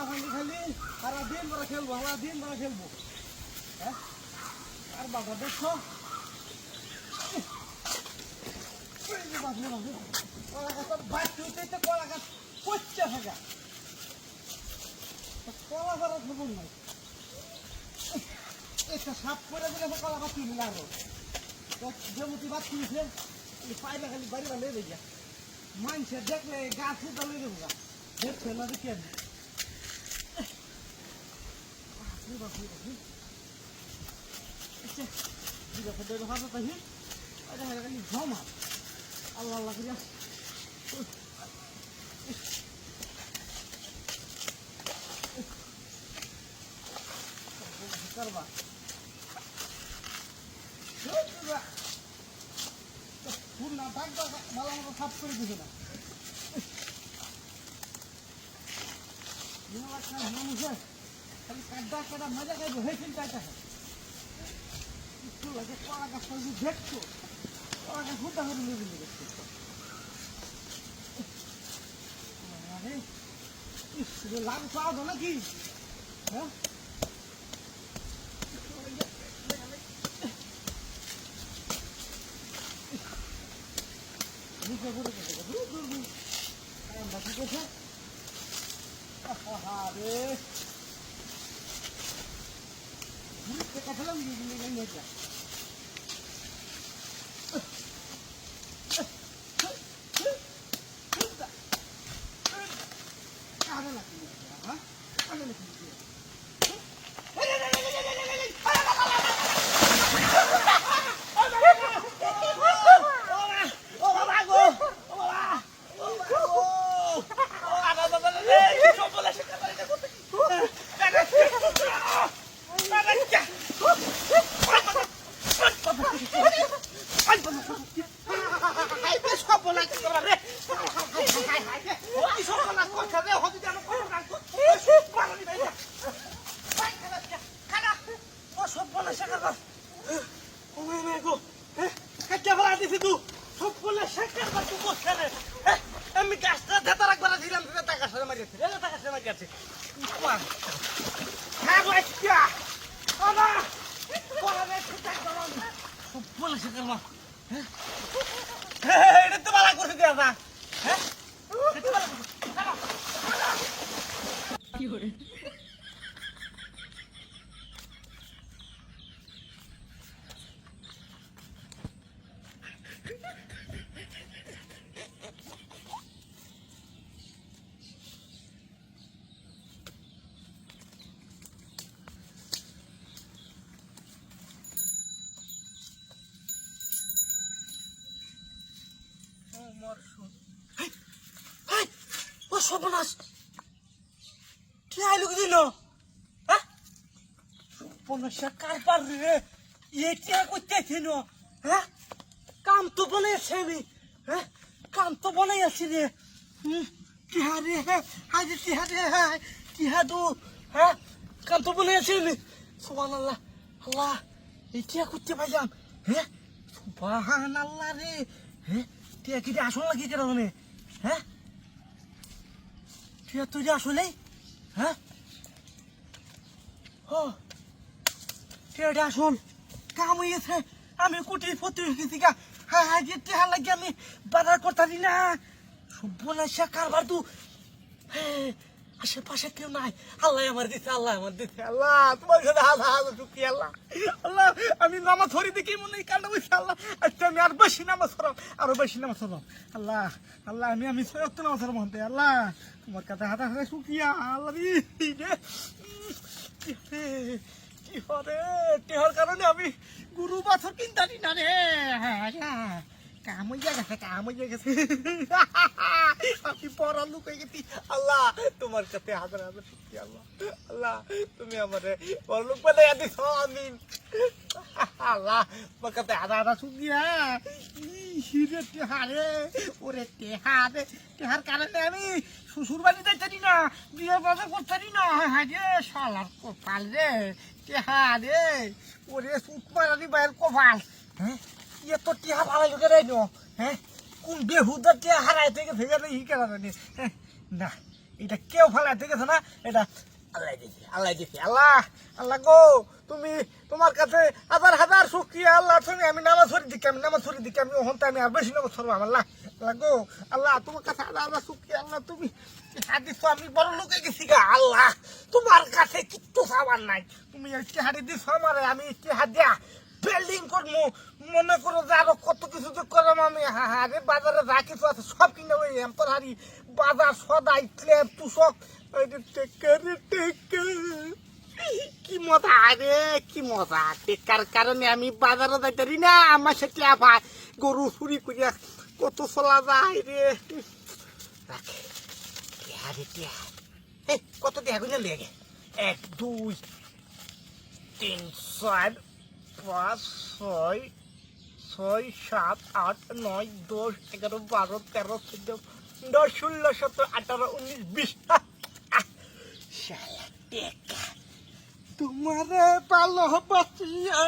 খালি খালি সারা খেলব খেলব হ্যাঁ আর বাবা দেখছ কলা গাছ গাছ থাকা কলা খবর নাই সাপ করে দিলে কলা গাছ তুলি লাগল যেমতি বাদ তুলছে পাইলে খালি বাড়ি বাড়ি লেগে যা। মানুষের দেখলে গাছ লেগে দেবো দেখছে না দেখি আমি আল্লাহ আল্লাহ করিয়া করবা ফুল না থাকবে ভালো মতো সাফ করে দিবে না মানুষের খালি কাটা মজা খাইবে হয়েছিল চাইতে একটু লাগে কড়া গাছ দেখতো কড়া গাছ লাভ পাওয়া নাকি হ্যাঁ নিচে ঘুরে গেছে দূর দূর দূর আমরা ঠিক আছে আরে ঘুরতে কাটালাম দিয়ে দিলে গাই হয়ে যায় কারণ নাকি হ্যাঁ কারণ নাকি ও বাবা গো ও বাবা ও বাবা গো ও বাবা বাবা রে কি সব বলে সে কাবারে দেখো আমি গাছটা ধেতা রাখবার ছিলাম টাকা সারে মারিয়েছে টাকা সারে মারিয়েছে হ্যাঁ বাচ্চা বাবা পড়াবে ঠিকঠাক করো সব বলে সে করবা হ্যাঁ এটা তো বালা করে দেয়া যা হ্যাঁ এটা বালা করে আমার শোন- হেই, হেই, ও সর্বনাশ। কে আইলো কি দিল। হ্যাঁ সর্বনাশা কার পার রে? এটা করতেছি না হ্যাঁ? কাম তো বানাইছি আমি হ্যাঁ? কাম তো বানাইছি রে। হুম, টিহা রে? হাই রে টিহা রে? হাই টিহা দু? হ্যাঁ? কাম তো বানাইছি আমি সুবান আল্লাহ আল্লাহ এটা করতে পাইলাম হ্যাঁ? সুবাহান আল্লাহ রে। হ্যাঁ? টিয়া কি আসল নাকি কেন হ্যাঁ? টিয়া তুই আসলেই হ্যাঁ? ও টিয়াটা আসল কাম হয়েছে আমি কুটির গা। হ্যাঁ হ্যাঁ যে টিয়া লাগে আমি বাজার করতারি না। সব্যনাশা কারবার তু হ্যাঁ আশেপাশে কেউ নাই। আল্লাহ আমার দিতে আল্লাহ আমার দিতে আল্লাহ তোমার সাথে হাজার হাজার চুক্তি আল্লাহ। আল্লাহ আমি নামাজ ধরি দেখি মনে হয় কান্না বসে আল্লাহ। আচ্ছা আমি আর বেশি নামাজ ধরাম আরও বেশি নামাজ ধরাম আল্লাহ আল্লাহ আমি আমি সৈয়দ নামাজ ধরাম হতে আল্লাহ। তোমার কাছে হাতে হাতে শুকিয়া আল্লাহ কি রে, কি হরে টেহর কারণে আমি গুরু পাথর কিনতারি না রে। হ্যাঁ হ্যাঁ। কাম হয়ে গেছে কাম হয়ে গেছে আমি পড়া লুক হয়ে গেছি। আল্লাহ, তোমার কাছে হাজার হাজার সত্যি আল্লাহ। আল্লাহ, তুমি আমারে বড় লোক বলে দিছ আমি আল্লাহ, তোমার কাছে হাজার হাজার সত্যি হ্যাঁ হিরে টেহারে ওরে টেহারে টেহার কারণে আমি শ্বশুর বাড়ি যাইতারি না বিয়ে বাজা করতারি না। হ্যাঁ রে, শালার কপাল রে টেহারে ওরে সুট মারানি বাইরের কপাল। হ্যাঁ? ইয়ে তো টিহা ভালো লোকে রে নো? হ্যাঁ? কোন বেহুদা টিহা হারাই থেকে ভেঙে ই কেনা হ্যাঁ, না এটা কেউ ফালাই থেকে না এটা আল্লাহ দিছি আল্লাহ দিছি আল্লাহ আল্লাহ গো তুমি তোমার কাছে হাজার হাজার শুক্রিয়া আল্লাহ তুমি আমি নামাজ পড়ি দিকে আমি নামাজ পড়ি দিকে আমি ওখান আমি আর বেশি নামাজ পড়ব আল্লাহ আল্লাহ গো আল্লাহ তোমার কাছে হাজার হাজার শুক্রিয়া আল্লাহ তুমি হাদিস আমি বড় লোকে গেছি গা আল্লাহ তোমার কাছে কিচ্ছু সাবার নাই তুমি একটি হাড়ি দিস আমারে আমি একটি হাদিয়া বিল্ডিং করব মনে করো যে আরও কত কিছু যে করলাম আমি। হারে বাজারে যা কিছু আছে সব কিনে ওই এম্পার হারি বাজার, সদাই ক্লেপ তুষক। কি মজা রে কি মজা। টেক্কার কারণে আমি বাজারে যাইতারি না। আমার সাথে আবার গরু চুরি করিয়া কত চলা যায় রে। কত টিয়া গুলো লেগে? এক, দুই, তিন, চার। পাঁচ, ছয় ছয়, সাত, আট, নয়, দশ, এগারো, বারো, তেরো, চোদ্দ, দশ, ষোলো, সতেরো, আঠারো, উনিশ, বিশ তোমারে পালো বাঁচিয়া।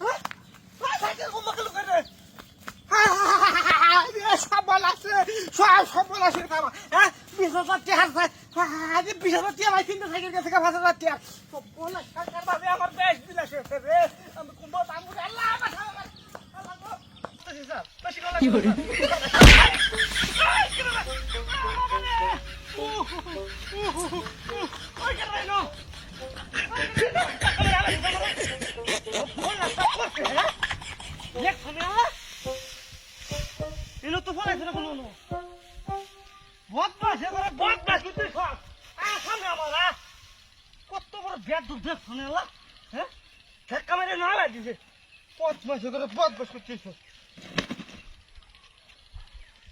হ্যাঁ? মাকে লুকাই রে সবল আছে সব সবল আছে বাবা হ্যাঁ বিশ হাজার টিয়ার আরে বিশ হাজার টিয়া ভাই তিনটে সাইকেল গেছে পাঁচ হাজার টিয়া সবল ভাবে আমার বেশ বিলাস হয়েছে রে আমি কুম্ভ দাম করে আল্লাহ আমার আমার আল্লাহ গো। বেশি স্যার, গলা আমার কত বড়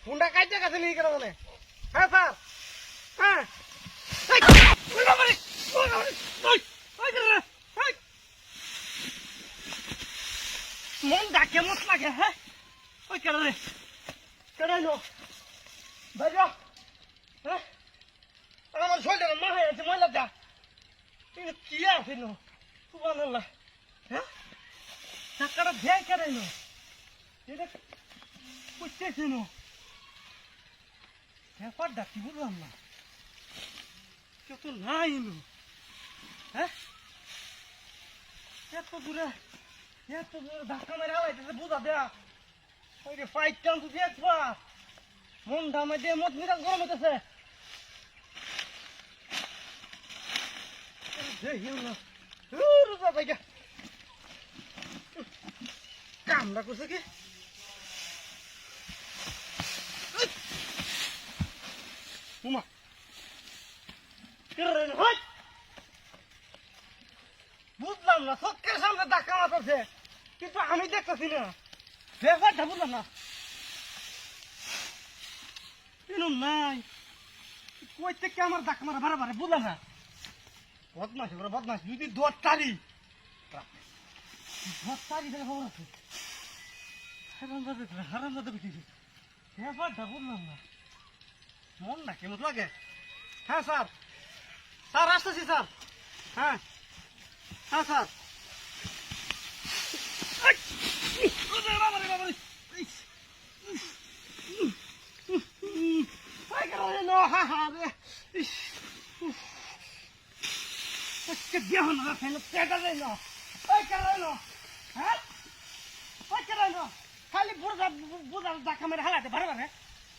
ফোনটা কাইতে গেছে নিয়ে কেন মানে হ্যাঁ। মন ডাকে মত লাগে হ্যাঁ? ওই কেন রে? এলো ভাইয়া হ্যাঁ আমার শরীরটা মা হয়ে আছে ময়লাটা কিন্তু কি আছে নো সুবহানাল্লাহ হ্যাঁ টাকাটা কেন এলো এটা বুঝতেছি নো ব্যাপারটা কি বুঝলাম না কেউ তো নাই হ্যাঁ এত দূরে এত দূরে ধাক্কা মেরে হালাইতেছে বুঝা দেয়া ওই যে ফাইট টান দেখবা। মন দামে দিয়ে মত মিরাজ গরম হইতেছে। কামড়া করছে কি? বুঝলাম না, চোখের সামনে ধাক্কা মারতেছে। কিন্তু আমি দেখতেছি না। ব্যাপারটা বুঝলাম না। কেন নাই। কই থেকে আমার ধাক্কা মারা বারে বারে বুঝলাম না। বদমাস এবার বদমাস যদি দোয়ার তারি দোয়ার তারি তাহলে খবর আছে। হারাম দাদা হারাম দাদা বেশি ব্যাপারটা বুঝলাম না। মন না কেমন লাগে? হ্যাঁ স্যার। স্যার, আসতেছি, স্যার। হ্যাঁ। হ্যাঁ স্যার এই! ওরে বাবারে বাবারে! এই! এই কারণে ন, হা, হা, রে! ইস! উফ! আজকে দেহ না ফেলে পেটা দেয় ওই কারণে ন, হ্যাঁ ওই কারণে ন, খালি বুড়া বুড়া ডাকা মেরে হালাতে বারে বারে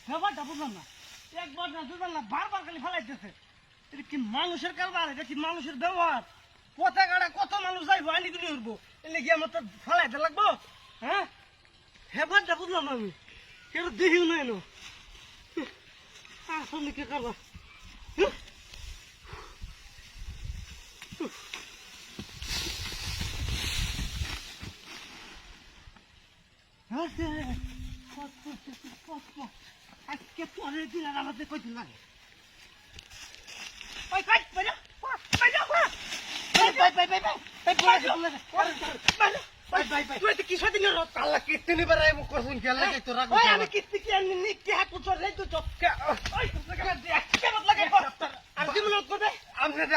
ব্যাপারটা বুঝলাম না একবার না দুবার না বারবার খালি ফেলাইতেছে এটা কি মানুষের কারবার এটা কি মানুষের ব্যবহার কোথা গাড়া কত মানুষ যাইবো আনি দিলে উঠবো এলে কি আমার তো ফেলাইতে লাগবো হ্যাঁ হেবারটা বুঝলাম না আমি কেউ দেখিও না এলো আর শুনলি কি করব আজকে পরের দিন আর আমাদের কদিন লাগে ওই কাজ বাইরে কিস্তি নিবার আমি কিস্তি কি আনি কি হ্যাঁ কুচর রে তো জব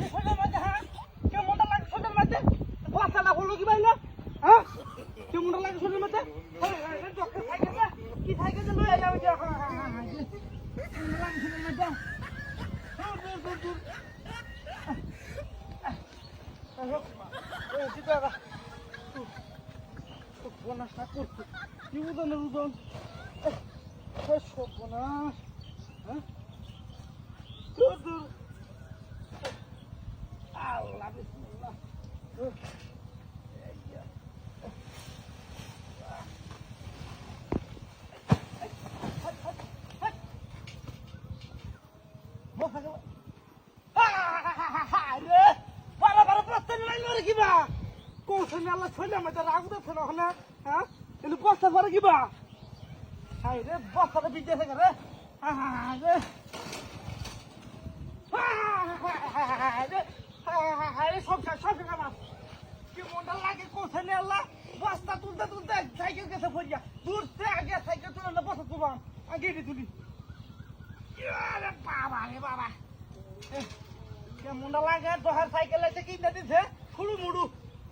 Hold on. কোসে আল্লাহ ছইলা মতে রাগ উঠছে না হলে হ্যাঁ কিন্তু বস্তা পরে কিবা হাই রে বস্তাটা বিদ্যে থেকে রে হাই রে হাই রে হাই রে সব সব কামাস কি মনটা লাগে কোসে নে আল্লাহ বস্তা তুলতে তুলতে সাইকেল গেছে ফরিয়া দূর থেকে আগে সাইকেল তুলে বস্তা তুলবাম আগে তুলি বাবা রে বাবা কেমনটা লাগে দহার সাইকেল আছে কি না দিছে ফুলু মুড়ু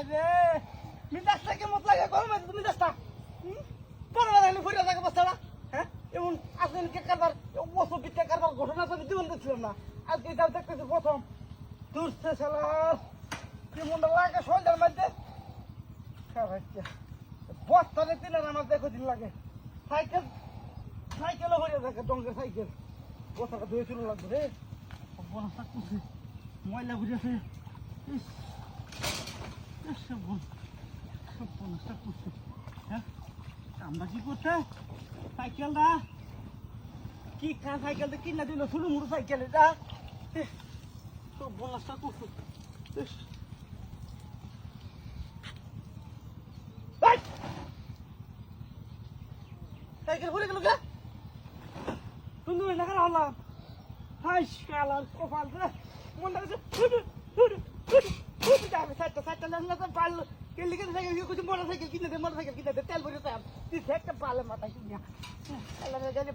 আরে, মিজাজটা কি মত লাগে? গরম আছে মিজাজটা? পরে লাগলে ফুরিয়ে থাকে বস্তাটা হ্যাঁ? এমন আজকে কে কারবার? অসুবিধা কারবার? ঘটনা তো জীবন দেখছিলাম না। আজকে এটাও দেখতেছি প্রথম। দূরছে সালার কি মনটা লাগে সন্ধ্যার মধ্যে? হ্যাঁ, বস্তারে তিনার আমার দেখো দিন লাগে। সাইকেল, সাইকেলও হয়ে থাকে ডঙ্গে সাইকেল। বস্তাটা ধুয়ে চলে লাগবে রে। ময়লা ঘুরেছে। ইস। আমরা কি করতে সাইকেলটা কি কার সাইকেলটা কিনা দিল শুরু মুড়ু সাইকেল এটা সব বনস্থা করছে! সাইকেল ঘুরে গেল কে তুমি দেখা হলাম হাই শালার কপাল মনটা কিনতে হবে সাইডটা সাইডটা লাগলে তো পাল কেলি কিনতে সাইকেল কিছু মোটর সাইকেল কিনে দে মোটর সাইকেল কিনে দে, তেল ভরে চাপ তুই সাইডটা পালে মাথা শুনিয়া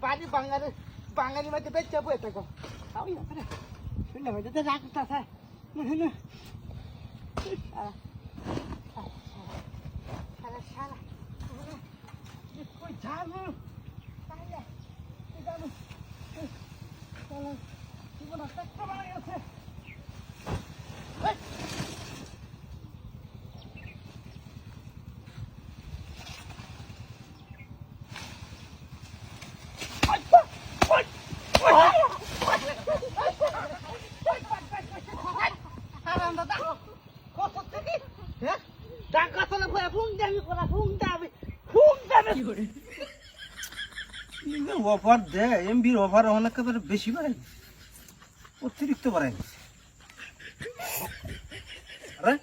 বাড়ি বাঙালি বাঙালি মাঝে বেচতে বয়ে থাকো। আমি শুনলে ভাই তো রাগ তা স্যার শুনে সারা সারা কই ঝাড়ু তাহলে কি জানো চলো জীবন একটা বাড়ি আছে। অফার দেয় এমবির অফার অনেক বেশি বাড়াই অতিরিক্ত বাড়াই গেছে আরে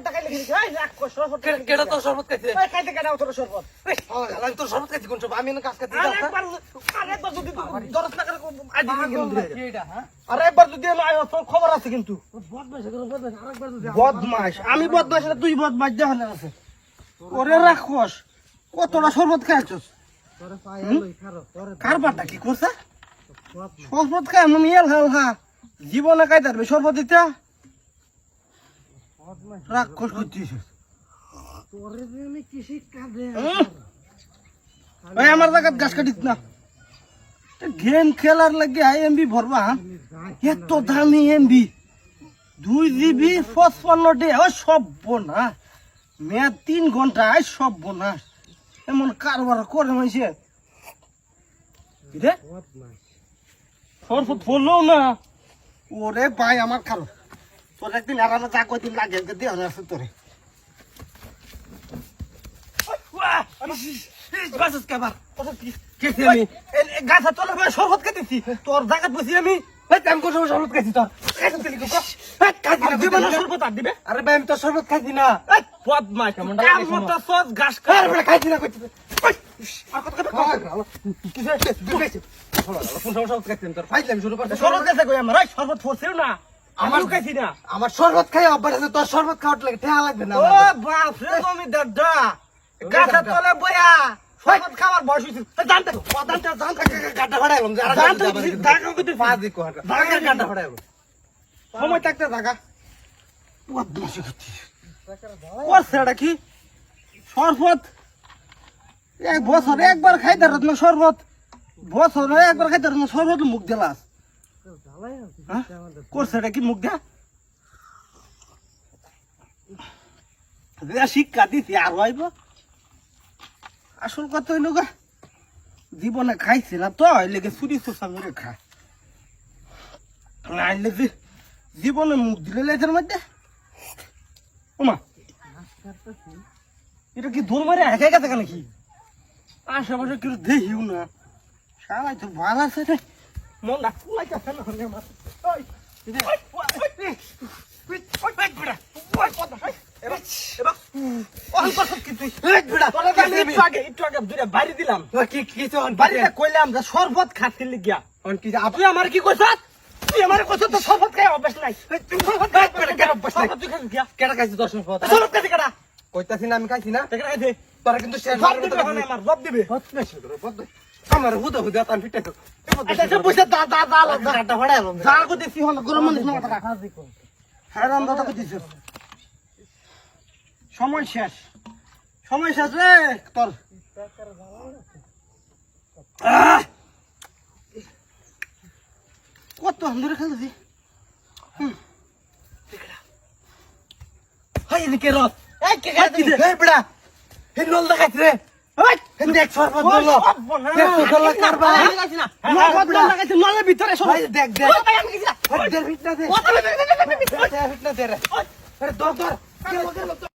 টাকায় লেগে গেছে সরবত কেটে তো সরবত খাইতে কেডা তোর শরবত। আমি তোর শরবত খাইছি কোন সব আমি না কাজ আরেকবার আরেকবার যদি না করে হ্যাঁ? আরেকবার যদি তোর খবর আছে কিন্তু। বদমাস আমি বদমাস না তুই বদমাস দেখানে আছে। ওরে রাখস কতটা শরবত খাইছস? কার কি করছে? শরবত খাই আমি ইয়েল হাল হা। জীবনে খাই তারবে শরবত দিতে? রাক্ষস করছিস তোরে যে আমি কি শিক্ষা দে আমার জায়গাত গাছ কাটিস না। গেম খেলার লাগে আই এমবি ভরবা এত দামি এমবি দুই জিবি ও সব মেয়াদ তিন ঘন্টায় সব বোনা এমন কারবার করে মাইছে। রে? সরফত ফললো না। ওরে ভাই আমার খালো তোর একদিন আরামে যা কয়দিন লাগে দিয়ে আছে তোরে। বাসস কেছি আমি। গাছা তোর ভাই শরবত খাইতেছি তোর জায়গাত বসি আমি। আমি কোন সময় শরবত খাইছি তোর। না শরবত আর দিবে? আরে ভাই আমি তোর শরবত খাইছি না। কেমন সস ঘাস খাইছি কইতে আমার? শরবত খাই অভ্যাস আছে তোর শরবত খাওয়ার লাগে ঠেয়া লাগবে না ও আমার। বাপ রে তুমি দাদা গাছের তলে বয়া শরবত বয়স হইছে জানতে জানতে জানতে গাড্ডা ফাড়াইলাম জানতে দাগা কইতে ফাঁদি কোহাটা দাগা গাড্ডা ফাড়াইলাম সময় থাকতে থাকা বদমাশি করছিস করছে এটা কি শরবত এক বছর একবার খাইতে রত না শরবত বছর একবার খাইতে রত না শরবত মুখ দিলাস হ্যাঁ? করছে এটা কি মুখ দিয়া শিক্ষা দিছি আর হইব আসল কথা হইল গা জীবনে খাইছি না তো লেগে চুরি চোষা মেরে খা নাইলে যে জীবনে মুখ দিলে লেজের মধ্যে ওমা এটা কি দোল মারে একা গেছে কেন কি আশেপাশে কেউ দেখিও না সারাই তো ভালো আছে রে মন না কুলাইতেছে না হলে আমার ওই ওই, ওই, ওই, ওই, ওই, ওই, ওই, ওই, কথা শরবত খাচ্ছিল গিয়া তুই আমার কি কইছ? তুই আমার কইছ তো শরবত খাই অভ্যাস নাই। কেটা খাইছি শরবত কইতাছি না আমি খাইছি না। তোরা কিন্তু আমার হুদা হুদা তান ফিটে তো আচ্ছা দা দা দা যা হল গরম মানুষ না কথা। হ্যাঁ দিছিস সময় শেষ সময় শেষ রে তোর কত ধরে খেলছি হাই এদিকে রস এই কে এই বেড়া হে নল দেখাইছে রে ওই হে দেখ কারবা না ভিতরে সব দেখ দেখ ভাই আমি খাইছি না দেখ দে ওই, ওই, ওই, ওই, ওই, ওই, ওই, ফিটনা দে রে দর দর